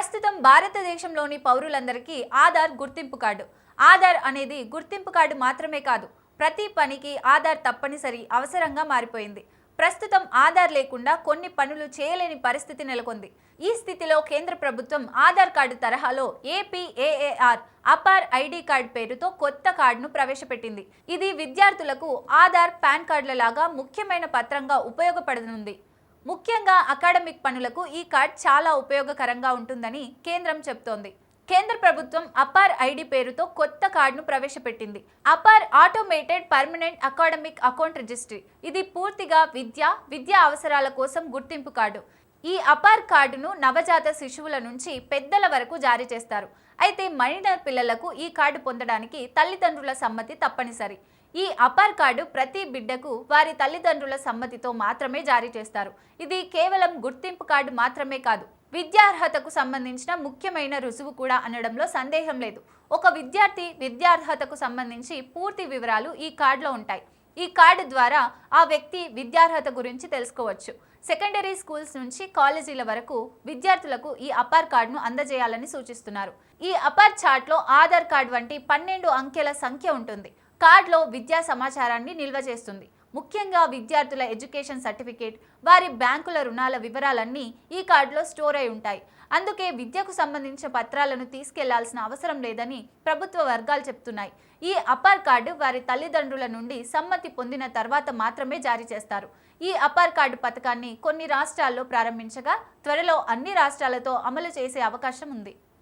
ప్రస్తుతం భారతదేశంలోని పౌరులందరికీ ఆధార్ గుర్తింపు కార్డు. ఆధార్ అనేది గుర్తింపు కార్డు మాత్రమే కాదు ప్రతి పనికి ఆధార్ తప్పనిసరి అవసరంగా మారిపోయింది. ప్రస్తుతం ఆధార్ లేకుండా కొన్ని పనులు చేయలేని పరిస్థితి నెలకొంది. ఈ స్థితిలో కేంద్ర ప్రభుత్వం ఆధార్ కార్డు తరహాలో ఏపీఏఏఆర్ అపార్ ఐడి కార్డ్ పేరుతో కొత్త కార్డును ప్రవేశపెట్టింది. ఇది విద్యార్థులకు ఆధార్ పాన్ కార్డుల లాగా ముఖ్యమైన పత్రంగా ఉపయోగపడనుంది. ముఖ్యంగా అకాడమిక్ పనులకు ఈ కార్డ్ చాలా ఉపయోగకరంగా ఉంటుందని కేంద్రం చెబుతోంది కేంద్ర ప్రభుత్వం అపార్ ఐడి పేరుతో కొత్త కార్డును ప్రవేశపెట్టింది. APAAR automated permanent academic account registry. ఇది పూర్తిగా విద్య విద్యా అవసరాల కోసం గుర్తింపు కార్డు. ఈ అపార్ కార్డును నవజాత శిశువుల నుంచి పెద్దల వరకు జారీ చేస్తారు. అయితే మైనర్ పిల్లలకు ఈ కార్డు పొందడానికి తల్లిదండ్రుల సమ్మతి తప్పనిసరి. ఈ అపార్ కార్డు ప్రతి బిడ్డకు వారి తల్లిదండ్రుల సమ్మతితో మాత్రమే జారీ చేస్తారు. ఇది కేవలం గుర్తింపు కార్డు మాత్రమే కాదు విద్యార్హతకు సంబంధించిన ముఖ్యమైన రుజువు కూడా అనడంలో సందేహం లేదు. ఒక విద్యార్థి విద్యార్హతకు సంబంధించి పూర్తి వివరాలు ఈ కార్డులో ఉంటాయి. ఈ కార్డు ద్వారా ఆ వ్యక్తి విద్యార్హత గురించి తెలుసుకోవచ్చు. సెకండరీ స్కూల్స్ నుంచి కాలేజీల వరకు విద్యార్థులకు ఈ అపార్ కార్డును అందజేయాలని సూచిస్తున్నారు. ఈ అపార్ చార్ట్లో ఆధార్ కార్డ్ వంటి పన్నెండు అంకెల సంఖ్య ఉంటుంది. కార్డులో విద్యా సమాచారాన్ని నిల్వ చేస్తుంది. ముఖ్యంగా విద్యార్థుల ఎడ్యుకేషన్ సర్టిఫికేట్ వారి బ్యాంకుల రుణాల వివరాలన్నీ ఈ కార్డులో స్టోర్ అయి ఉంటాయి. అందుకే విద్యకు సంబంధించిన పత్రాలను తీసుకెళ్ళాల్సిన అవసరం లేదని ప్రభుత్వ వర్గాలు చెప్తున్నాయి. ఈ అపార్ కార్డు వారి తల్లిదండ్రుల నుండి సమ్మతి పొందిన తర్వాత మాత్రమే జారీ చేస్తారు. ఈ అపార్ కార్డు పథకాన్ని కొన్ని రాష్ట్రాల్లో ప్రారంభించగా త్వరలో అన్ని రాష్ట్రాలతో అమలు చేసే అవకాశం ఉంది.